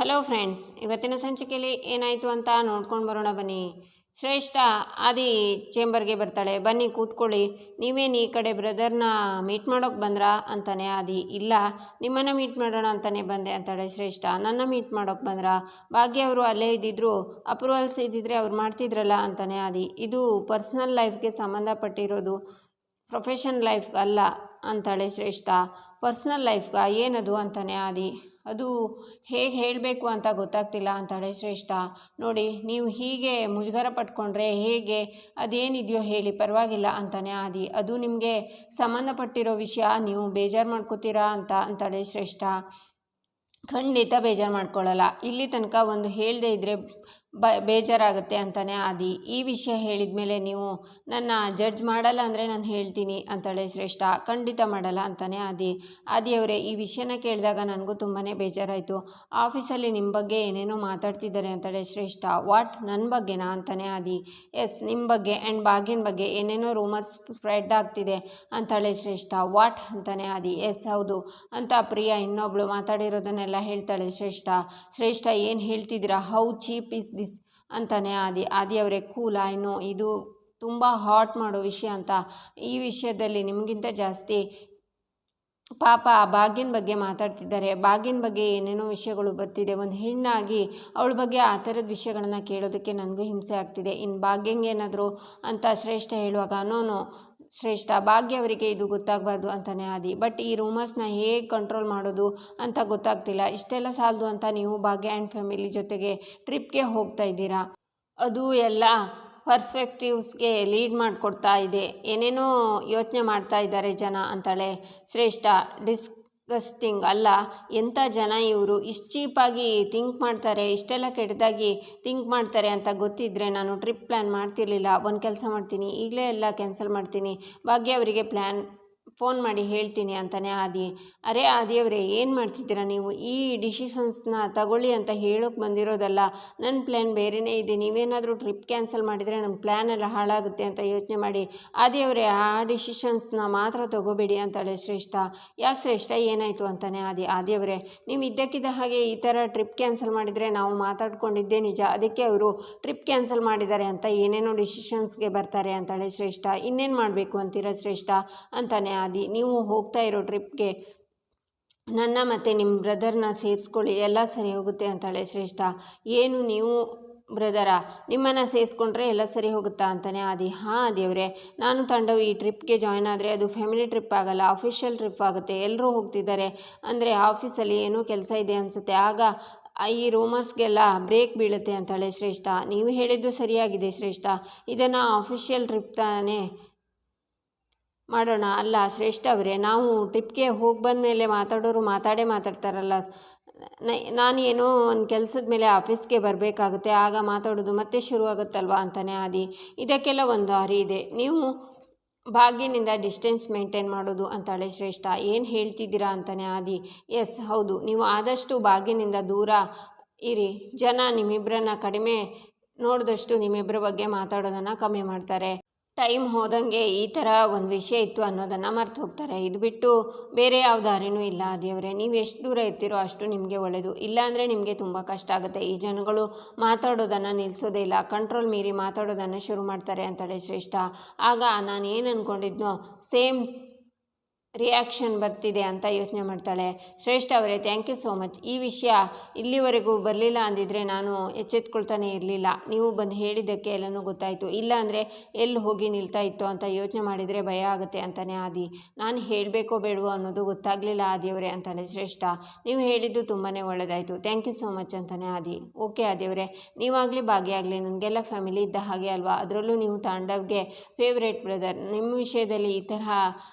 Hello friends ಇವತ್ತಿನ ಸಂಚಿಕೆಯಲ್ಲಿ ಏನಾಯಿತು ಅಂತ ನೋಡ್ಕೊಂಡು ಬರೋಣ ಬನ್ನಿ. ಶ್ರೇಷ್ಠ ಆದಿ ಚೇಂಬರ್ಗೆ ಬರ್ತಾಳೆ. ಬನ್ನಿ ಕೂತ್ಕೊಳ್ಳಿ. ನೀವೇನು ಈ ಕಡೆ ಬ್ರದರ್ನ ಮೀಟ್ ಮಾಡೋಕ್ಕೆ ಬಂದ್ರಾ? ಅಂತಾನೆ ಆದಿ. ಇಲ್ಲ, ನಿಮ್ಮನ್ನು ಮೀಟ್ ಮಾಡೋಣ ಅಂತಾನೆ ಬಂದೆ ಅಂತಾಳೆ ಶ್ರೇಷ್ಠ. ನನ್ನ ಮೀಟ್ ಮಾಡೋಕ್ಕೆ ಬಂದ್ರಾ? ಭಾಗ್ಯ ಅವರು ಅಲ್ಲೇ ಇದ್ದಿದ್ರು. ಅಪ್ರೂವಲ್ಸ್ ಇದ್ದಿದ್ರೆ ಅವ್ರು ಮಾಡ್ತಿದ್ರಲ್ಲ ಅಂತಾನೆ ಆದಿ. ಇದು ಪರ್ಸ್ನಲ್ ಲೈಫ್ಗೆ ಸಂಬಂಧಪಟ್ಟಿರೋದು. ಪ್ರೊಫೆಷನ್ ಲೈಫ್ ಅಲ್ಲ ಅಂತಾಳೆ ಶ್ರೇಷ್ಠ. ಪರ್ಸ್ನಲ್ ಲೈಫ್ಗ ಏನದು? ಅಂತಾನೆ ಆದಿ. ಅದು ಹೇಗೆ ಹೇಳಬೇಕು ಅಂತ ಗೊತ್ತಾಗ್ತಿಲ್ಲ ಅಂತಾಳೆ ಶ್ರೇಷ್ಠ ನೋಡಿ, ನೀವು ಹೀಗೆ ಮುಜುಗರ ಪಟ್ಕೊಂಡ್ರೆ ಹೇಗೆ? ಅದೇನಿದೆಯೋ ಹೇಳಿ, ಪರವಾಗಿಲ್ಲ ಅಂತಾನೆ ಆದಿ. ಅದು ನಿಮಗೆ ಸಂಬಂಧಪಟ್ಟಿರೋ ವಿಷಯ, ನೀವು ಬೇಜಾರು ಮಾಡ್ಕೋತೀರಾ ಅಂತ ಅಂತಾಳೆ ಶ್ರೇಷ್ಠ ಖಂಡಿತ ಬೇಜಾರು ಮಾಡ್ಕೊಳ್ಳಲ್ಲ ಇಲ್ಲಿ ತನಕ ಒಂದು ಹೇಳದೇ ಇದ್ದರೆ ಬ, ಬೇಜಾರಾಗುತ್ತೆ ಅಂತಾನೆ ಆದಿ. ಈ ವಿಷಯ ಹೇಳಿದ ಮೇಲೆ ನೀವು, ನನ್ನ ಜಡ್ಜ್ ಮಾಡಲ್ಲ ಅಂದರೆ ನಾನು ಹೇಳ್ತೀನಿ ಅಂತಾಳೆ, ಶ್ರೇಷ್ಠ, ಖಂಡಿತ ಮಾಡಲ್ಲ ಅಂತಾನೆ ಆದಿ. ಆದಿಯವರೇ ಈ ವಿಷಯನ ಕೇಳಿದಾಗ ನನಗೂ ತುಂಬಾ ಬೇಜಾರಾಯಿತು. ಆಫೀಸಲ್ಲಿ ನಿಮ್ಮ ಬಗ್ಗೆ ಏನೇನೋ ಮಾತಾಡ್ತಿದ್ದಾರೆ ಅಂತಾಳೆ, ಶ್ರೇಷ್ಠ, ವಾಟ್? ನನ್ನ ಬಗ್ಗೆನಾ? ಅಂತಾನೆ ಆದಿ. ಎಸ್ ನಿಮ್ಮ ಬಗ್ಗೆ ಆ್ಯಂಡ್ ಬಾಗಿನ ಬಗ್ಗೆ ಏನೇನೋ ರೂಮರ್ಸ್ ಸ್ಪ್ರೆಡ್ ಆಗ್ತಿದೆ ಅಂತಾಳೆ, ಶ್ರೇಷ್ಠ, ವಾಟ್? ಅಂತಾನೆ ಆದಿ. ಎಸ್, ಹೌದು. ಅಂತ ಪ್ರಿಯಾ ಇನ್ನೊಬ್ಳು ಮಾತಾಡಿರೋದನ್ನೆಲ್ಲ ಹೇಳ್ತಾಳೆ, ಶ್ರೇಷ್ಠ ಶ್ರೇಷ್ಠ ಏನು ಹೇಳ್ತಿದ್ದೀರಾ? ಹೌ ಚೀಪ್ ಇಸ್ ಅಂತಾನೆ ಆದಿ ಆದಿ ಅವರೇ ಕೂಲ್ ಐ ಇದು ತುಂಬ ಹಾಟ್ ಮಾಡೋ ವಿಷಯ ಅಂತ ಈ ವಿಷಯದಲ್ಲಿ ನಿಮಗಿಂತ ಜಾಸ್ತಿ ಪಾಪ ಆ ಬಗ್ಗೆ ಮಾತಾಡ್ತಿದ್ದಾರೆ. ಬಾಗಿನ ಬಗ್ಗೆ ಏನೇನೋ ವಿಷಯಗಳು ಬರ್ತಿದೆ. ಒಂದು ಹೆಣ್ಣಾಗಿ ಅವಳ ಬಗ್ಗೆ ಆ ಥರದ ವಿಷಯಗಳನ್ನು ಕೇಳೋದಕ್ಕೆ ನನಗೂ ಹಿಂಸೆ ಆಗ್ತಿದೆ. ಇನ್ನು ಭಾಗ್ಯಂಗೇನಾದರೂ ಅಂತ ಶ್ರೇಷ್ಠ ಹೇಳುವಾಗ ನೋನು ಶ್ರೇಷ್ಠ. ಭಾಗ್ಯ ಅವರಿಗೆ ಇದು ಗೊತ್ತಾಗಬಾರ್ದು ಅಂತಾನೆ ಆದಿ. ಬಟ್ ಈ ರೂಮರ್ಸ್ನ ಹೇಗೆ ಕಂಟ್ರೋಲ್ ಮಾಡೋದು ಅಂತ ಗೊತ್ತಾಗ್ತಿಲ್ಲ. ಇಷ್ಟೆಲ್ಲ ಸಾಲದು ಅಂತ ನೀವು ಭಾಗ್ಯ ಆ್ಯಂಡ್ ಫ್ಯಾಮಿಲಿ ಜೊತೆಗೆ ಟ್ರಿಪ್ಗೆ ಹೋಗ್ತಾ ಇದ್ದೀರಾ? ಅದು ಎಲ್ಲ ಪರ್ಸ್ಪೆಕ್ಟಿವ್ಸ್ಗೆ ಲೀಡ್ ಮಾಡಿಕೊಡ್ತಾ ಇದೆ. ಏನೇನೋ ಯೋಚನೆ ಮಾಡ್ತಾ ಇದ್ದಾರೆ ಜನ ಅಂತಾಳೆ. ಶ್ರೇಷ್ಠ ಡಿಸ್ಗಸ್ಟಿಂಗ್ ಅಲ್ಲ ಎಂಥ ಜನ ಇವರು? ಇಷ್ಟು ಚೀಪಾಗಿ ಥಿಂಕ್ ಮಾಡ್ತಾರೆ, ಇಷ್ಟೆಲ್ಲ ಕೆಟ್ಟದಾಗಿ ಥಿಂಕ್ ಮಾಡ್ತಾರೆ ಅಂತ ಗೊತ್ತಿದ್ದರೆ ನಾನು ಟ್ರಿಪ್ ಪ್ಲ್ಯಾನ್ ಮಾಡ್ತಿರ್ಲಿಲ್ಲ. ಒಂದು ಕೆಲಸ ಮಾಡ್ತೀನಿ. ಈಗಲೇ ಎಲ್ಲ ಕ್ಯಾನ್ಸಲ್ ಮಾಡ್ತೀನಿ. ಭಾಗ್ಯ ಅವರಿಗೆ ಪ್ಲ್ಯಾನ್ ಫೋನ್ ಮಾಡಿ ಹೇಳ್ತೀನಿ ಅಂತಾನೆ ಆದಿ. ಅರೆ ಆದಿಯವರೇ, ಏನು ಮಾಡ್ತಿದ್ದೀರಾ ನೀವು? ಈ ಡಿಸಿಷನ್ಸ್ನ ತಗೊಳ್ಳಿ ಅಂತ ಹೇಳೋಕೆ ಬಂದಿರೋದಲ್ಲ. ನನ್ನ ಪ್ಲ್ಯಾನ್ ಬೇರೆಯೇ ಇದೆ. ನೀವೇನಾದರೂ ಟ್ರಿಪ್ ಕ್ಯಾನ್ಸಲ್ ಮಾಡಿದರೆ ನಮ್ಮ ಪ್ಲ್ಯಾನ್ ಎಲ್ಲ ಹಾಳಾಗುತ್ತೆ ಅಂತ ಯೋಚನೆ ಮಾಡಿ. ಆದಿಯವರೇ, ಆ ಡಿಸಿಷನ್ಸ್ನ ಮಾತ್ರ ತಗೋಬೇಡಿ ಅಂತಾಳೆ ಶ್ರೇಷ್ಠ. ಯಾಕೆ ಶ್ರೇಷ್ಠ? ಏನಾಯಿತು ಅಂತಾನೆ ಆದಿ. ಆದಿಯವರೇ, ನೀವು ಇದ್ದಕ್ಕಿದ್ದ ಹಾಗೆ ಈ ಥರ ಟ್ರಿಪ್ ಕ್ಯಾನ್ಸಲ್ ಮಾಡಿದರೆ ನಾವು ಮಾತಾಡ್ಕೊಂಡಿದ್ದೆ ನಿಜ. ಅದಕ್ಕೆ ಅವರು ಟ್ರಿಪ್ ಕ್ಯಾನ್ಸಲ್ ಮಾಡಿದ್ದಾರೆ ಅಂತ ಏನೇನೋ ಡಿಸಿಷನ್ಸ್ಗೆ ಬರ್ತಾರೆ ಅಂತಾಳೆ ಶ್ರೇಷ್ಠ. ಇನ್ನೇನು ಮಾಡಬೇಕು ಅಂತೀರ ಶ್ರೇಷ್ಠ? ಅಂತಾನೆ ಆದಿ. ನೀವು ಹೋಗ್ತಾ ಇರೋ ಟ್ರಿಪ್ಗೆ ನನ್ನ ಮತ್ತು ನಿಮ್ಮ ಬ್ರದರ್ನ ಸೇರಿಸ್ಕೊಳ್ಳಿ, ಎಲ್ಲ ಸರಿ ಹೋಗುತ್ತೆ ಅಂತಾಳೆ ಶ್ರೇಷ್ಠ. ಏನು ನೀವು ಬ್ರದರ? ನಿಮ್ಮನ್ನು ಸೇರಿಸ್ಕೊಂಡ್ರೆ ಎಲ್ಲ ಸರಿ ಹೋಗುತ್ತಾ ಅಂತಾನೆ ಆದಿ. ಹಾಂ ದೇವ್ರೆ ನಾನು ತಂಡವು ಈ ಟ್ರಿಪ್ಗೆ ಜಾಯ್ನ್ ಆದರೆ ಅದು ಫ್ಯಾಮಿಲಿ ಟ್ರಿಪ್ ಆಗಲ್ಲ ಅಫಿಷಿಯಲ್ ಟ್ರಿಪ್ ಆಗುತ್ತೆ. ಎಲ್ಲರೂ ಹೋಗ್ತಿದ್ದಾರೆ. ಅಂದರೆ ಆಫೀಸಲ್ಲಿ ಏನೋ ಕೆಲಸ ಇದೆ ಅನಿಸುತ್ತೆ. ಆಗ ಈ ರೂಮರ್ಸ್ಗೆಲ್ಲ ಬ್ರೇಕ್ ಬೀಳುತ್ತೆ ಅಂತಾಳೆ ಶ್ರೇಷ್ಠ. ನೀವು ಹೇಳಿದ್ದು ಸರಿಯಾಗಿದೆ ಶ್ರೇಷ್ಠ. ಇದನ್ನು ಅಫಿಷಿಯಲ್ ಟ್ರಿಪ್ ತಾನೇ ಮಾಡೋಣ. ಅಲ್ಲ, ಶ್ರೇಷ್ಠ ಅವರೇ, ನಾವು ಟ್ರಿಪ್ಗೆ ಹೋಗಿ ಬಂದ ಮೇಲೆ ಮಾತಾಡೋರು ಮಾತಾಡೇ ಮಾತಾಡ್ತಾರಲ್ಲ. ನಾನು ಏನೋ ಒಂದು ಕೆಲಸದ ಮೇಲೆ ಆಫೀಸ್ಗೆ ಬರಬೇಕಾಗುತ್ತೆ, ಆಗ ಮಾತಾಡೋದು ಮತ್ತೆ ಶುರುವಾಗುತ್ತಲ್ವ ಅಂತಲೇ ಆದಿ. ಇದಕ್ಕೆಲ್ಲ ಒಂದು ದಾರಿ ಇದೆ. ನೀವು ಭಾಗ್ಯನಿಂದ ಡಿಸ್ಟೆನ್ಸ್ ಮೇಂಟೈನ್ ಮಾಡೋದು ಅಂತಾಳೆ ಶ್ರೇಷ್ಠ. ಏನು ಹೇಳ್ತಿದ್ದೀರಾ ಅಂತಲೇ ಆದಿ. ಎಸ್, ಹೌದು. ನೀವು ಆದಷ್ಟು ಭಾಗ್ಯನಿಂದ ದೂರ ಇರಿ. ಜನ ನಿಮ್ಮಿಬ್ಬರನ್ನ ಕಡಿಮೆ ನೋಡಿದಷ್ಟು ನಿಮ್ಮಿಬ್ಬರ ಬಗ್ಗೆ ಮಾತಾಡೋದನ್ನು ಕಮ್ಮಿ ಮಾಡ್ತಾರೆ. ಟೈಮ್ ಹೋದಂಗೆ ಈ ಥರ ಒಂದು ವಿಷಯ ಇತ್ತು ಅನ್ನೋದನ್ನು ಮರ್ತು ಹೋಗ್ತಾರೆ ಇದು ಬಿಟ್ಟು ಬೇರೆ ಯಾವ ದಾರಿನೂ ಇಲ್ಲ. ದೇವರೇ, ನೀವು ಎಷ್ಟು ದೂರ ಇರ್ತೀರೋ ಅಷ್ಟು ನಿಮಗೆ ಒಳ್ಳೆಯದು ಇಲ್ಲಾಂದರೆ ನಿಮಗೆ ತುಂಬ ಕಷ್ಟ ಆಗುತ್ತೆ. ಈ ಜನಗಳು ಮಾತಾಡೋದನ್ನು ನಿಲ್ಲಿಸೋದೇ ಇಲ್ಲ. ಕಂಟ್ರೋಲ್ ಮೀರಿ ಮಾತಾಡೋದನ್ನು ಶುರು ಮಾಡ್ತಾರೆ ಅಂತಲೇ ಶ್ರೇಷ್ಠ. ಆಗ ನಾನು ಏನು ಅಂದ್ಕೊಂಡಿದ್ನೋ ಸೇಮ್ಸ್ ರಿಯಾಕ್ಷನ್ ಬರ್ತಿದೆ ಅಂತ ಯೋಚನೆ ಮಾಡ್ತಾಳೆ. ಶ್ರೇಷ್ಠ ಅವರೇ ಥ್ಯಾಂಕ್ ಯು ಸೋ ಮಚ್ ಈ ವಿಷಯ ಇಲ್ಲಿವರೆಗೂ ಬರಲಿಲ್ಲ ಅಂದಿದ್ರೆ ನಾನು ಎಚ್ಚೆತ್ಕೊಳ್ತಾನೆ ಇರಲಿಲ್ಲ. ನೀವು ಬಂದು ಹೇಳಿದ್ದಕ್ಕೆ ಎಲ್ಲನೂ ಗೊತ್ತಾಯಿತು. ಇಲ್ಲ ಅಂದರೆ ಎಲ್ಲಿ ಹೋಗಿ ನಿಲ್ತಾ ಇತ್ತು ಅಂತ ಯೋಚನೆ ಮಾಡಿದರೆ ಭಯ ಆಗುತ್ತೆ ಅಂತಲೇ ಆದಿ. ನಾನು ಹೇಳಬೇಕೋ ಬೇಡವೋ ಅನ್ನೋದು ಗೊತ್ತಾಗಲಿಲ್ಲ ಆದಿಯವರೇ ಅಂತಾಳೆ ಶ್ರೇಷ್ಠ. ನೀವು ಹೇಳಿದ್ದು ತುಂಬಾ ಒಳ್ಳೆಯದಾಯಿತು ಥ್ಯಾಂಕ್ ಯು ಸೋ ಮಚ್ ಅಂತಲೇ ಆದಿ. ಓಕೆ ಆದಿಯವರೇ, ನೀವಾಗಲಿ ಭಾಗ್ಯ ನನಗೆಲ್ಲ ಫ್ಯಾಮಿಲಿ ಇದ್ದ ಹಾಗೆ ಅಲ್ವಾ? ಅದರಲ್ಲೂ ನೀವು ತಾಂಡವ್ಗೆ ಫೇವ್ರೇಟ್ ಬ್ರದರ್ ನಿಮ್ಮ ವಿಷಯದಲ್ಲಿ ಈ ತರಹ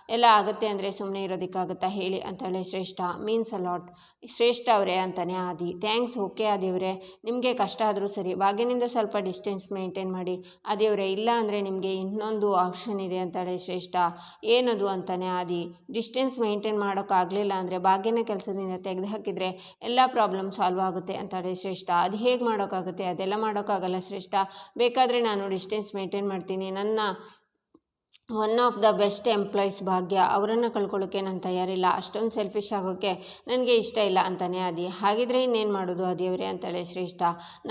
ಎಲ್ಲ ಆಗುತ್ತೆ ಅಂದರೆ ಸುಮ್ಮನೆ ಇರೋದಕ್ಕಾಗುತ್ತಾ ಹೇಳಿ ಅಂತೇಳಿ ಶ್ರೇಷ್ಠ ಮೀನ್ಸ್ ಅಲಾಟ್ ಶ್ರೇಷ್ಠ ಅವರೇ ಅಂತಲೇ ಆದಿ. ಥ್ಯಾಂಕ್ಸ್ ಓಕೆ ಆದಿಯವರೇ. ನಿಮಗೆ ಕಷ್ಟ ಆದರೂ ಸರಿ. ಬಾಗಿನಿಂದ ಸ್ವಲ್ಪ ಡಿಸ್ಟೆನ್ಸ್ ಮೇಂಟೈನ್ ಮಾಡಿ. ಆದಿಯವರೇ, ಇಲ್ಲ ಅಂದರೆ ನಿಮಗೆ ಇನ್ನೊಂದು ಆಪ್ಷನ್ ಇದೆ ಅಂತೇಳಿ ಶ್ರೇಷ್ಠ. ಏನದು ಅಂತಲೇ ಆದಿ. ಡಿಸ್ಟೆನ್ಸ್ ಮೇಂಟೈನ್ ಮಾಡೋಕ್ಕಾಗಲಿಲ್ಲ ಅಂದರೆ ಬಾಗಿನ ಕೆಲಸದಿಂದ ತೆಗೆದು ಹಾಕಿದರೆ ಎಲ್ಲ ಪ್ರಾಬ್ಲಮ್ ಸಾಲ್ವ್ ಆಗುತ್ತೆ ಅಂತೇಳಿ ಶ್ರೇಷ್ಠ. ಅದು ಹೇಗೆ ಮಾಡೋಕ್ಕಾಗುತ್ತೆ? ಅದೆಲ್ಲ ಮಾಡೋಕ್ಕಾಗಲ್ಲ ಶ್ರೇಷ್ಠ. ಬೇಕಾದರೆ ನಾನು ಡಿಸ್ಟೆನ್ಸ್ ಮೇಂಟೈನ್ ಮಾಡ್ತೀನಿ. ನನ್ನ one of the best employees Bhagya, ಅವರನ್ನು ಕಳ್ಕೊಳ್ಳೋಕ್ಕೆ ನಾನು ತಯಾರಿಲ್ಲ. ಅಷ್ಟೊಂದು ಸೆಲ್ಫಿಶ್ ಆಗೋಕ್ಕೆ ನನಗೆ ಇಷ್ಟ ಇಲ್ಲ ಅಂತಲೇ ಆದಿ. ಹಾಗಿದ್ರೆ ಇನ್ನೇನು ಮಾಡೋದು ಆದಿಯವರೇ ಅಂತಾಳೆ ಶ್ರೇಷ್ಠ.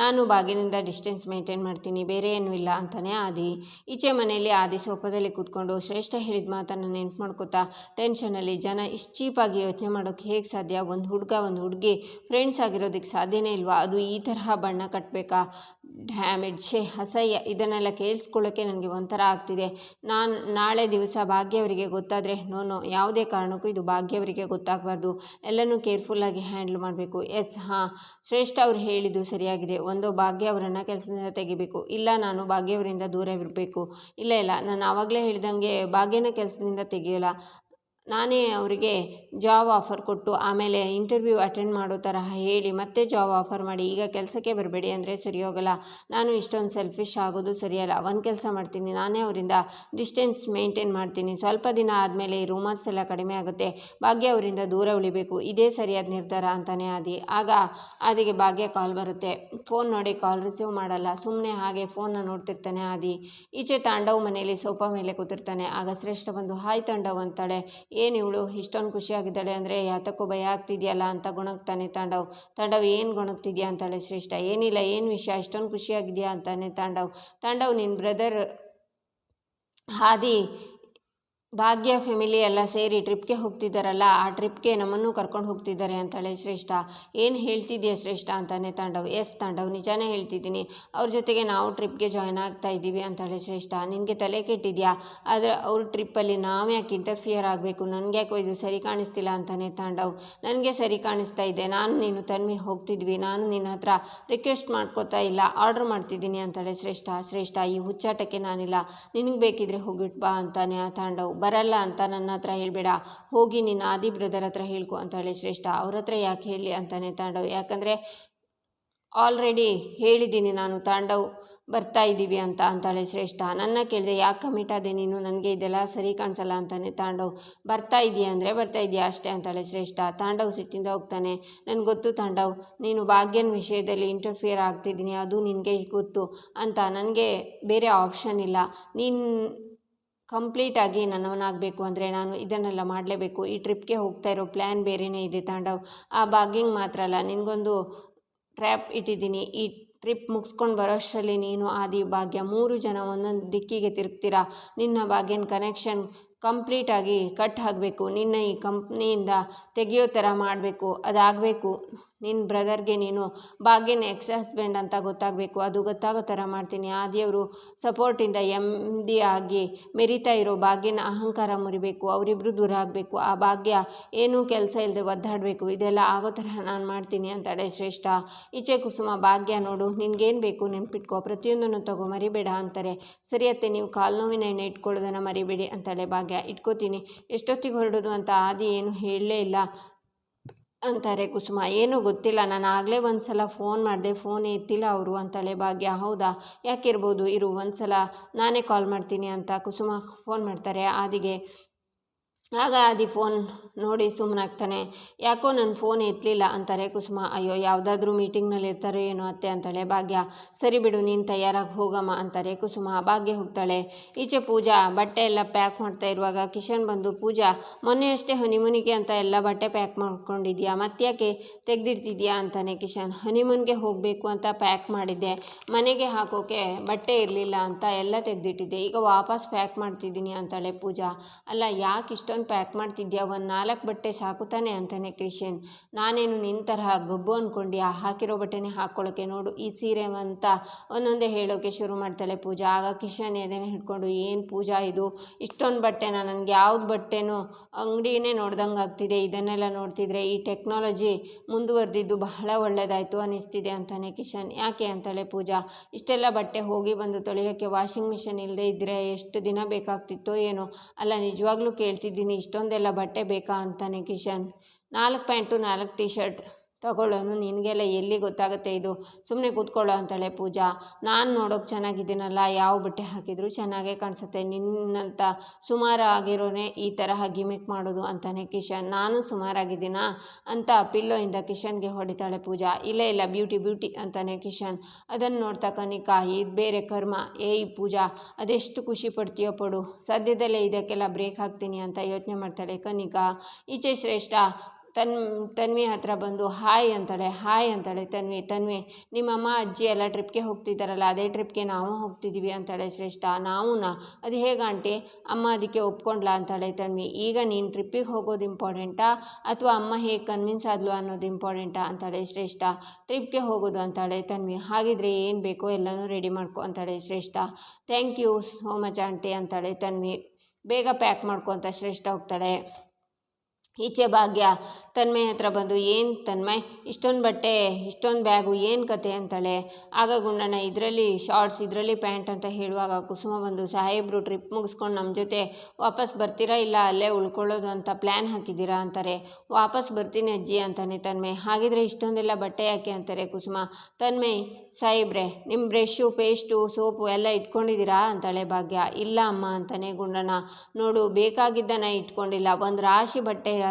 ನಾನು ಭಾಗ್ಯನಿಂದ ಡಿಸ್ಟೆನ್ಸ್ ಮೇಂಟೈನ್ ಮಾಡ್ತೀನಿ, ಬೇರೆ ಏನೂ ಇಲ್ಲ ಅಂತಲೇ ಆದಿ. ಈಚೆ ಮನೆಯಲ್ಲಿ ಆದಿ ಸೋಫಾದಲ್ಲಿ ಕೂತ್ಕೊಂಡು ಶ್ರೇಷ್ಠ ಹೇಳಿದ ಮಾತನ್ನು ನೆನ್ಪು ಮಾಡ್ಕೋತಾ ಟೆನ್ಷನಲ್ಲಿ ಜನ ಇಷ್ಟು ಚೀಪಾಗಿ ಯೋಚನೆ ಮಾಡೋಕ್ಕೆ ಹೇಗೆ ಸಾಧ್ಯ? ಒಂದು ಹುಡುಗ, ಒಂದು ಹುಡುಗಿ ಫ್ರೆಂಡ್ಸ್ ಆಗಿರೋದಕ್ಕೆ ಸಾಧ್ಯನೇ ಇಲ್ವಾ? ಅದು ಈ ತರಹ ಬಣ್ಣ ಕಟ್ಟಬೇಕಾ ಡ್ಯಾಮೇಜ್ ಶೇ ಅಸಹ್ಯ, ಇದನ್ನೆಲ್ಲ ಕೇಳಿಸ್ಕೊಳ್ಳೋಕ್ಕೆ ನನಗೆ ಒಂಥರ ಆಗ್ತಿದೆ. ನಾನು ನಾಳೆ ದಿವಸ ಭಾಗ್ಯವರಿಗೆ ಗೊತ್ತಾದರೆ, ನೋ ನೋ, ಯಾವುದೇ ಕಾರಣಕ್ಕೂ ಇದು ಭಾಗ್ಯವರಿಗೆ ಗೊತ್ತಾಗಬಾರ್ದು. ಎಲ್ಲನೂ ಕೇರ್ಫುಲ್ಲಾಗಿ ಹ್ಯಾಂಡಲ್ ಮಾಡಬೇಕು. ಎಸ್, ಹಾಂ, ಶ್ರೇಷ್ಠ ಅವರು ಹೇಳಿದ್ದು ಸರಿಯಾಗಿದೆ. ಒಂದು ಭಾಗ್ಯ ಅವರನ್ನು ಕೆಲಸದಿಂದ ತೆಗಿಬೇಕು. ಇಲ್ಲ, ನಾನು ಭಾಗ್ಯವರಿಂದ ದೂರವಿರಬೇಕು. ಇಲ್ಲ ಇಲ್ಲ, ನಾನು ಆವಾಗಲೇ ಹೇಳಿದಂಗೆ ಭಾಗ್ಯನ ಕೆಲಸದಿಂದ ತೆಗಿಯೋಲ್ಲ. ನಾನೇ ಅವರಿಗೆ ಜಾಬ್ ಆಫರ್ ಕೊಟ್ಟು ಆಮೇಲೆ ಇಂಟರ್ವ್ಯೂ ಅಟೆಂಡ್ ಮಾಡೋ ತರಹ ಹೇಳಿ ಮತ್ತೆ ಜಾಬ್ ಆಫರ್ ಮಾಡಿ, ಈಗ ಕೆಲಸಕ್ಕೆ ಬರಬೇಡಿ ಅಂದರೆ ಸರಿ ಹೋಗಲ್ಲ. ನಾನು ಇಷ್ಟೊಂದು ಸೆಲ್ಫಿಶ್ ಆಗೋದು ಸರಿಯಲ್ಲ ಒಂದು ಕೆಲಸ ಮಾಡ್ತೀನಿ. ನಾನೇ ಅವರಿಂದ ಡಿಸ್ಟೆನ್ಸ್ ಮೇಂಟೈನ್ ಮಾಡ್ತೀನಿ. ಸ್ವಲ್ಪ ದಿನ ಆದಮೇಲೆ ಈ ರೂಮರ್ಸ್ ಎಲ್ಲ ಕಡಿಮೆ ಆಗುತ್ತೆ. ಭಾಗ್ಯ ಅವರಿಂದ ದೂರ ಉಳಿಬೇಕು. ಇದೇ ಸರಿಯಾದ ನಿರ್ಧಾರ ಅಂತಲೇ ಆದಿ. ಆಗ ಆದಿಗೆ ಭಾಗ್ಯ ಕಾಲ್ ಬರುತ್ತೆ. ಫೋನ್ ನೋಡಿ ಕಾಲ್ ರಿಸೀವ್ ಮಾಡಲ್ಲ. ಸುಮ್ಮನೆ ಹಾಗೆ ಫೋನ್ನ ನೋಡ್ತಿರ್ತಾನೆ ಆದಿ. ಈಚೆ ತಾಂಡವ್ ಮನೆಯಲ್ಲಿ ಸೋಫಾ ಮೇಲೆ ಕೂತಿರ್ತಾನೆ. ಆಗ ಶ್ರೇಷ್ಠ ಬಂದು, ಹಾಯ್ ತಾಂಡವ್ ಅಂತಾಳೆ. ಏನು ಇವಳು ಇಷ್ಟೊಂದು ಖುಷಿಯಾಗಿದ್ದಾಳೆ ಅಂದರೆ, ಯಾತಕ್ಕೂ ಭಯ ಆಗ್ತಿದೆಯಲ್ಲ ಅಂತ ಗುಣಗ್ತಾನೆ ತಾಂಡವ್. ತಾಂಡವ್, ಏನು ಗುಣಗ್ತಿದ್ಯಾ? ಅಂತಾಳೆ ಶ್ರೇಷ್ಠ. ಏನಿಲ್ಲ, ಏನು ವಿಷಯ? ಇಷ್ಟೊಂದು ಖುಷಿಯಾಗಿದೆಯಾ? ಅಂತಾನೆ ತಾಂಡವ್. ತಾಂಡವ್ ನಿನ್ನ ಬ್ರದರ್ ಹಾದಿ ಭಾಗ್ಯ, ಫ್ಯಾಮಿಲಿ ಎಲ್ಲ ಸೇರಿ ಟ್ರಿಪ್ಗೆ ಹೋಗ್ತಿದ್ದಾರಲ್ಲ ಆ ಟ್ರಿಪ್ಗೆ ನಮ್ಮನ್ನು ಕರ್ಕೊಂಡು ಹೋಗ್ತಿದ್ದಾರೆ ಅಂತಾಳೆ ಶ್ರೇಷ್ಠ. ಏನು ಹೇಳ್ತಿದ್ಯಾ ಶ್ರೇಷ್ಠ ಅಂತಾನೆ ತಾಂಡವ್. ಎಸ್ ತಾಂಡವ್, ನಿಜಾನೇ ಹೇಳ್ತಿದ್ದೀನಿ. ಅವ್ರ ಜೊತೆಗೆ ನಾವು ಟ್ರಿಪ್ಗೆ ಜಾಯ್ನ್ ಆಗ್ತಾ ಇದ್ದೀವಿ ಅಂತಾಳೆ ಶ್ರೇಷ್ಠ. ನಿನಗೆ ತಲೆ ಕೆಟ್ಟಿದ್ಯಾ? ಆದರೆ ಅವ್ರ ಟ್ರಿಪ್ಪಲ್ಲಿ ನಾವು ಯಾಕೆ ಇಂಟರ್ಫಿಯರ್ ಆಗಬೇಕು? ನನಗೆ ಯಾಕೋ ಇದು ಸರಿ ಕಾಣಿಸ್ತಿಲ್ಲ ಅಂತಾನೆ ತಾಂಡವ್. ನನಗೆ ಸರಿ ಕಾಣಿಸ್ತಾ ಇದೆ. ನಾನು ನೀನು ತನ್ಮೆ ಹೋಗ್ತಿದ್ವಿ. ನಾನು ನಿನ್ನ ಹತ್ರ ರಿಕ್ವೆಸ್ಟ್ ಮಾಡ್ಕೋತಾ ಇಲ್ಲ. ಆರ್ಡ್ರ್ ಮಾಡ್ತಿದ್ದೀನಿ ಅಂತಾಳೆ ಶ್ರೇಷ್ಠ. ಶ್ರೇಷ್ಠ, ಈ ಹುಚ್ಚಾಟಕ್ಕೆ ನಾನಿಲ್ಲ. ನಿನಗೆ ಬೇಕಿದ್ರೆ ಹೋಗಿಟ್ಬಾ ಬಾ ಅಂತಾನೆ ಆ ತಾಂಡವ್. ಬರಲ್ಲ ಅಂತ ನನ್ನ ಹತ್ರ ಹೇಳಬೇಡ. ಹೋಗಿ ನಿನ್ನ ಆದಿ ಬ್ರದರ್ ಹತ್ರ ಹೇಳ್ಕೊ ಅಂತಾಳೆ ಶ್ರೇಷ್ಠ. ಅವ್ರ ಹತ್ರ ಯಾಕೆ ಹೇಳಿ ಅಂತಾನೆ ತಾಂಡವ್. ಯಾಕಂದರೆ ಆಲ್ರೆಡಿ ಹೇಳಿದ್ದೀನಿ ನಾನು, ತಾಂಡವ್ ಬರ್ತಾ ಇದ್ದೀವಿ ಅಂತ ಅಂತಾಳೆ ಶ್ರೇಷ್ಠ. ನನ್ನ ಕೇಳಿದೆ, ಯಾಕೆ ಕಮಿಟ್ ಆದೆ ನೀನು? ನನಗೆ ಇದೆಲ್ಲ ಸರಿ ಕಾಣಿಸಲ್ಲ ಅಂತಾನೆ ತಾಂಡವ್. ಬರ್ತಾ ಇದೆಯಾ ಅಂದರೆ ಬರ್ತಾ ಇದೆಯಾ ಅಷ್ಟೇ ಅಂತಾಳೆ ಶ್ರೇಷ್ಠ. ತಾಂಡವ್ ಸಿಟ್ಟಿಂದ ಹೋಗ್ತಾನೆ. ನನಗೆ ಗೊತ್ತು ತಾಂಡವ್, ನೀನು ಭಾಗ್ಯನ ವಿಷಯದಲ್ಲಿ ಇಂಟರ್ಫಿಯರ್ ಆಗ್ತಿದ್ದೀನಿ. ಅದು ನಿನಗೆ ಗೊತ್ತು ಅಂತ. ನನಗೆ ಬೇರೆ ಆಪ್ಷನ್ ಇಲ್ಲ. ನೀನು ಕಂಪ್ಲೀಟಾಗಿ ನನ್ನವನಾಗಬೇಕು ಅಂದರೆ ನಾನು ಇದನ್ನೆಲ್ಲ ಮಾಡಲೇಬೇಕು. ಈ ಟ್ರಿಪ್ಗೆ ಹೋಗ್ತಾ ಇರೋ ಪ್ಲ್ಯಾನ್ ಬೇರೆಯೇ ಇದೆ ತಾಂಡವ್. ಆ ಬಾಗಿಂಗ್ ಮಾತ್ರ ಅಲ್ಲ, ನಿನಗೊಂದು ಟ್ರ್ಯಾಪ್ ಇಟ್ಟಿದ್ದೀನಿ. ಈ ಟ್ರಿಪ್ ಮುಗಿಸ್ಕೊಂಡು ಬರೋಷ್ಟರಲ್ಲಿ ನೀನು ಆದಿ ಭಾಗ್ಯ ಮೂರು ಜನ ಒಂದೊಂದು ದಿಕ್ಕಿಗೆ ತಿರುಗ್ತೀರಾ. ನಿನ್ನ ಭಾಗ್ಯನ ಕನೆಕ್ಷನ್ ಕಂಪ್ಲೀಟಾಗಿ ಕಟ್ ಆಗಬೇಕು. ನಿನ್ನ ಈ ಕಂಪ್ನಿಯಿಂದ ತೆಗೆಯೋ ಥರ ಮಾಡಬೇಕು. ಅದಾಗಬೇಕು. ನಿನ್ನ ಬ್ರದರ್ಗೆ ನೀನು ಭಾಗ್ಯನ ಎಕ್ಸ್ ಹಸ್ಬೆಂಡ್ ಅಂತ ಗೊತ್ತಾಗಬೇಕು. ಅದು ಗೊತ್ತಾಗೋ ಥರ ಮಾಡ್ತೀನಿ. ಆದಿಯವರು ಸಪೋರ್ಟಿಂದ ಎಂ ಡಿ ಆಗಿ ಮೆರಿತಾ ಇರೋ ಭಾಗ್ಯನ ಅಹಂಕಾರ ಮುರಿಬೇಕು. ಅವರಿಬ್ಬರು ದೂರ ಆಗಬೇಕು. ಆ ಭಾಗ್ಯ ಏನೂ ಕೆಲಸ ಇಲ್ಲದೆ ಒದ್ದಾಡಬೇಕು. ಇದೆಲ್ಲ ಆಗೋ ಥರ ನಾನು ಮಾಡ್ತೀನಿ ಅಂತಾಳೆ ಶ್ರೇಷ್ಠ. ಈಚೆ ಕುಸುಮ, ಭಾಗ್ಯ ನೋಡು, ನಿನಗೇನು ಬೇಕು ನೆನ್ಪಿಟ್ಕೋ. ಪ್ರತಿಯೊಂದನ್ನು ತಗೋ, ಮರಿಬೇಡ ಅಂತಾರೆ. ಸರಿ ಅತ್ತೆ, ನೀವು ಕಾಲು ನೋವಿನ ಎಣ್ಣೆ ಇಟ್ಕೊಳ್ಳೋದನ್ನು ಮರಿಬೇಡಿ ಅಂತಾಳೆ ಭಾಗ್ಯ. ಇಟ್ಕೋತೀನಿ. ಎಷ್ಟೊತ್ತಿಗೆ ಹೊರಡೋದು ಅಂತ ಆದಿ ಏನು ಹೇಳಲೇ ಇಲ್ಲ. ಅಂತಾರೆ, ಕುಸುಮ, ಏನೂ ಗೊತ್ತಿಲ್ಲ. ನಾನು ಆಗಲೇ ಒಂದು ಸಲ ಫೋನ್ ಮಾಡಿದೆ, ಫೋನ್ ಎತ್ತಿಲ್ಲ ಅವರು ಅಂತಾಳೆ ಭಾಗ್ಯ ಹೌದಾ? ಯಾಕಿರ್ಬೋದು? ಇರು ಒಂದು ಸಲ ನಾನೇ ಕಾಲ್ ಮಾಡ್ತೀನಿ ಅಂತ ಕುಸುಮ ಫೋನ್ ಮಾಡ್ತಾರೆ ಆದಿಗೆ. ಆಗ ಆದಿ ಫೋನ್ ನೋಡಿ ಸುಮ್ಮನಾಗ್ತಾನೆ ಯಾಕೋ ನನ್ನ ಫೋನ್ ಎತ್ತಲಿಲ್ಲ ಅಂತಾರೆ ಕುಸುಮ. ಅಯ್ಯೋ, ಯಾವುದಾದ್ರೂ ಮೀಟಿಂಗ್ನಲ್ಲಿ ಇರ್ತಾರೆ ಏನೋ ಅತ್ತೆ ಅಂತಾಳೆ. ಭಾಗ್ಯ, ಸರಿ ಬಿಡು, ನೀನು ತಯಾರಾಗಿ ಹೋಗಮ್ಮ ಅಂತಾರೆ ಕುಸುಮ. ಭಾಗ್ಯ ಹೋಗ್ತಾಳೆ. ಈಚೆ ಪೂಜಾ, ಬಟ್ಟೆ ಎಲ್ಲ ಪ್ಯಾಕ್ ಮಾಡ್ತಾ ಇರುವಾಗ ಕಿಶನ್ ಬಂದು, ಪೂಜಾ, ಮೊನ್ನೆ ಅಷ್ಟೇ ಹನಿಮೂನಿಗೆ ಅಂತ ಎಲ್ಲ ಬಟ್ಟೆ ಪ್ಯಾಕ್ ಮಾಡ್ಕೊಂಡಿದ್ಯಾ? ಮತ್ತ್ಯಾಕೆ ತೆಗೆದಿರ್ತಿದ್ಯಾ? ಅಂತಾನೆ ಕಿಶನ್. ಹನಿಮೂನ್ಗೆ ಹೋಗಬೇಕು ಅಂತ ಪ್ಯಾಕ್ ಮಾಡಿದ್ದೆ. ಮನೆಗೆ ಹಾಕೋಕೆ ಬಟ್ಟೆ ಇರಲಿಲ್ಲ ಅಂತ ಎಲ್ಲ ತೆಗೆದಿಟ್ಟಿದ್ದೆ. ಈಗ ವಾಪಸ್ ಪ್ಯಾಕ್ ಮಾಡ್ತಿದ್ದೀನಿ ಅಂತಾಳೆ ಪೂಜಾ. ಅಲ್ಲ, ಯಾಕೆ ಇಷ್ಟೊಂದು ಪ್ಯಾಕ್ ಮಾಡ್ತಿದ್ಯಾ? ಒಂದು ನಾಲ್ಕು ಬಟ್ಟೆ ಸಾಕು ತಾನೆ ಅಂತಾನೆ ಕ್ರಿಶನ್ ನಾನೇನು ನಿನ್ನ ತರಹ ಗಬ್ಬು ಅಂದ್ಕೊಂಡ್ಯಾ ಹಾಕಿರೋ ಬಟ್ಟೆನೇ ಹಾಕ್ಕೊಳ್ಳೋಕೆ ನೋಡು. ಈ ಸೀರೆ ಅಂತ ಒಂದೊಂದೇ ಹೇಳೋಕೆ ಶುರು ಮಾಡ್ತಾಳೆ ಪೂಜಾ. ಆಗ ಕಿಶನ್ ಎದೇನೆ ಹಿಡ್ಕೊಂಡು, ಏನು ಪೂಜಾ ಇದು? ಇಷ್ಟೊಂದು ಬಟ್ಟೆನ? ನನಗೆ ಯಾವ್ದು ಬಟ್ಟೆನೂ ಅಂಗಡಿನೇ ನೋಡ್ದಂಗೆ ಆಗ್ತಿದೆ. ಇದನ್ನೆಲ್ಲ ನೋಡ್ತಿದ್ರೆ ಈ ಟೆಕ್ನಾಲಜಿ ಮುಂದುವರೆದಿದ್ದು ಬಹಳ ಒಳ್ಳೆಯದಾಯಿತು ಅನ್ನಿಸ್ತಿದೆ ಅಂತಾನೆ ಕಿಶನ್ ಯಾಕೆ ಅಂತಾಳೆ ಪೂಜಾ? ಇಷ್ಟೆಲ್ಲ ಬಟ್ಟೆ ಹೋಗಿ ಬಂದು ತೊಳೆಯೋಕ್ಕೆ ವಾಷಿಂಗ್ ಮಿಷಿನ್ ಇಲ್ಲದೆ ಇದ್ದರೆ ಎಷ್ಟು ದಿನ ಬೇಕಾಗ್ತಿತ್ತೋ ಏನೋ. ಅಲ್ಲ, ನಿಜವಾಗ್ಲೂ ಕೇಳ್ತಿದ್ದೀನಿ. ಇಷ್ಟೊಂದೆಲ್ಲ ಬಟ್ಟೆ ಬೇಕಾ ಅಂತಾನೆ ಕಿಶನ್. ನಾಲ್ಕು ಪ್ಯಾಂಟು ನಾಲ್ಕು ಟಿ ಶರ್ಟ್ ತಗೊಳ್ಳೋನು ನಿನಗೆಲ್ಲ ಎಲ್ಲಿ ಗೊತ್ತಾಗುತ್ತೆ ಇದು? ಸುಮ್ಮನೆ ಕೂತ್ಕೊಳ್ಳೋ ಅಂತಾಳೆ ಪೂಜಾ. ನಾನು ನೋಡೋಕೆ ಚೆನ್ನಾಗಿದ್ದೀನಲ್ಲ, ಯಾವ ಬಟ್ಟೆ ಹಾಕಿದರೂ ಚೆನ್ನಾಗೇ ಕಾಣಿಸುತ್ತೆ. ನಿನ್ನಂತ ಸುಮಾರಾಗಿರೋನೇ ಈ ತರಹ ಗಿಮಿಕ್ ಮಾಡೋದು ಅಂತಾನೆ ಕಿಶನ್. ನಾನು ಸುಮಾರಾಗಿದ್ದೀನಾ? ಅಂತ ಪಿಲ್ಲೋಯಿಂದ ಕಿಶನ್ಗೆ ಹೊಡಿತಾಳೆ ಪೂಜಾ. ಇಲ್ಲ ಇಲ್ಲ, ಬ್ಯೂಟಿ ಬ್ಯೂಟಿ ಅಂತಾನೆ ಕಿಶನ್. ಅದನ್ನು ನೋಡ್ತಾ ಕನಿಕಾ, ಇದು ಬೇರೆ ಕರ್ಮ. ಏಯ್ ಪೂಜಾ, ಅದೆಷ್ಟು ಖುಷಿ ಪಡ್ತೀಯೋ ಪಡು. ಸದ್ಯದಲ್ಲೇ ಇದಕ್ಕೆಲ್ಲ ಬ್ರೇಕ್ ಹಾಕ್ತೀನಿ ಅಂತ ಯೋಚನೆ ಮಾಡ್ತಾಳೆ ಕನಿಕಾ. ಈಚೆ ಶ್ರೇಷ್ಠ ತನ್, ತನ್ವಿ ಹತ್ರ ಬಂದು, ಹಾಯ್ ಅಂತಾಳೆ ಹಾಯ್ ಅಂತಾಳೆ, ತನ್ವಿ ತನ್ವಿ ನಿಮ್ಮಮ್ಮ ಅಜ್ಜಿ ಎಲ್ಲ ಟ್ರಿಪ್ಗೆ ಹೋಗ್ತಿದ್ದಾರಲ್ಲ, ಅದೇ ಟ್ರಿಪ್ಗೆ ನಾವು ಹೋಗ್ತಿದ್ದೀವಿ ಅಂತಾಳೆ ಶ್ರೇಷ್ಠ. ನಾವೂನಾ? ಅದು ಹೇಗೆ ಆಂಟಿ? ಅಮ್ಮ ಅದಕ್ಕೆ ಒಪ್ಕೊಂಡ್ಲಾ ಅಂತಾಳೆ ತನ್ವಿ. ಈಗ ನೀನು ಟ್ರಿಪ್ಪಿಗೆ ಹೋಗೋದು ಇಂಪಾರ್ಟೆಂಟಾ? ಅಥವಾ ಅಮ್ಮ ಹೇಗೆ ಕನ್ವಿನ್ಸ್ ಆದ್ಲು ಅನ್ನೋದು ಇಂಪಾರ್ಟೆಂಟಾ? ಅಂತಾಳೆ ಶ್ರೇಷ್ಠ. ಟ್ರಿಪ್ಗೆ ಹೋಗೋದು ಅಂತಾಳೆ ತನ್ವಿ. ಹಾಗಿದ್ರೆ ಏನು ಬೇಕೋ ಎಲ್ಲನೂ ರೆಡಿ ಮಾಡ್ಕೊ ಅಂತಾಳೆ Shreshta. Thank you so much aunty ಅಂತಾಳೆ ತನ್ವಿ. ಬೇಗ ಪ್ಯಾಕ್ ಮಾಡ್ಕೊಂತ ಶ್ರೇಷ್ಠ ಹೋಗ್ತಾಳೆ. ಈಚೆ ಭಾಗ್ಯ, ತನ್ಮಯ್ ಹತ್ರ ಬಂದು, ಏನು ತನ್ಮಯ್? ಇಷ್ಟೊಂದು ಬಟ್ಟೆ, ಇಷ್ಟೊಂದು ಬ್ಯಾಗು, ಏನು ಕತೆ? ಅಂತಾಳೆ. ಆಗ ಗುಂಡಣ್ಣ, ಇದರಲ್ಲಿ ಶಾರ್ಟ್ಸ್ ಇದರಲ್ಲಿ ಪ್ಯಾಂಟ್ ಅಂತ ಹೇಳುವಾಗ ಕುಸುಮ ಬಂದು, ಸಾಹೇಬ್ರು ಟ್ರಿಪ್ ಮುಗಿಸ್ಕೊಂಡು ನಮ್ಮ ಜೊತೆ ವಾಪಸ್ ಬರ್ತೀರಾ ಇಲ್ಲ ಅಲ್ಲೇ ಉಳ್ಕೊಳ್ಳೋದು ಅಂತ ಪ್ಲ್ಯಾನ್ ಹಾಕಿದ್ದೀರಾ? ಅಂತಾರೆ. ವಾಪಸ್ ಬರ್ತೀನಿ ಅಜ್ಜಿ, ಅಂತಾನೆ ತನ್ಮಯ್. ಹಾಗಿದ್ರೆ ಇಷ್ಟೊಂದೆಲ್ಲ ಬಟ್ಟೆ ಯಾಕೆ? ಅಂತಾರೆ ಕುಸುಮ. ತನ್ಮಯ್, ಸಾಹೇಬ್ರೆ ನಿಮ್ಮ ಬ್ರಷು ಪೇಸ್ಟು ಸೋಪು ಎಲ್ಲ ಇಟ್ಕೊಂಡಿದ್ದೀರಾ? ಅಂತಾಳೆ ಭಾಗ್ಯ. ಇಲ್ಲ ಅಮ್ಮ, ಅಂತಾನೆ ಗುಂಡಣ್ಣ. ನೋಡು, ಬೇಕಾಗಿದ್ದನ್ನ ಇಟ್ಕೊಂಡಿಲ್ಲ. ಒಂದು ರಾಶಿ ಬಟ್ಟೆ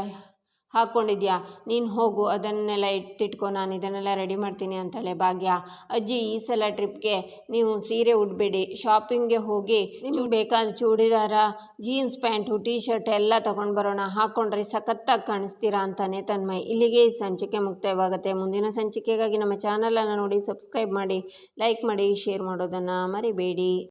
ಹಾಕ್ಕೊಂಡಿದ್ಯಾ ನೀನು ಹೋಗು ಅದನ್ನೆಲ್ಲ ಇಟ್ಟಿಟ್ಕೊ ನಾನು ಇದನ್ನೆಲ್ಲ ರೆಡಿ ಮಾಡ್ತೀನಿ ಅಂತಾಳೆ ಭಾಗ್ಯ. ಅಜ್ಜಿ ಈ ಸಲ ಟ್ರಿಪ್ಗೆ ನೀವು ಸೀರೆ ಉಡಬೇಡಿ. ಶಾಪಿಂಗ್ಗೆ ಹೋಗಿ ನಿಮ್ಗೆ ಬೇಕಾದ churidar jeans pant T shirt ಎಲ್ಲ ತೊಗೊಂಡು ಬರೋಣ. ಹಾಕ್ಕೊಂಡ್ರೆ ಸಖತ್ತಾಗಿ ಕಾಣಿಸ್ತೀರಾ ಅಂತಾನೆ ತನ್ಮಯ್. ಇಲ್ಲಿಗೆ ಈ ಸಂಚಿಕೆ ಮುಕ್ತಾಯವಾಗುತ್ತೆ. ಮುಂದಿನ ಸಂಚಿಕೆಗಾಗಿ ನಮ್ಮ ಚಾನಲನ್ನು ನೋಡಿ ಸಬ್ಸ್ಕ್ರೈಬ್ ಮಾಡಿ ಲೈಕ್ ಮಾಡಿ ಶೇರ್ ಮಾಡೋದನ್ನು ಮರಿಬೇಡಿ.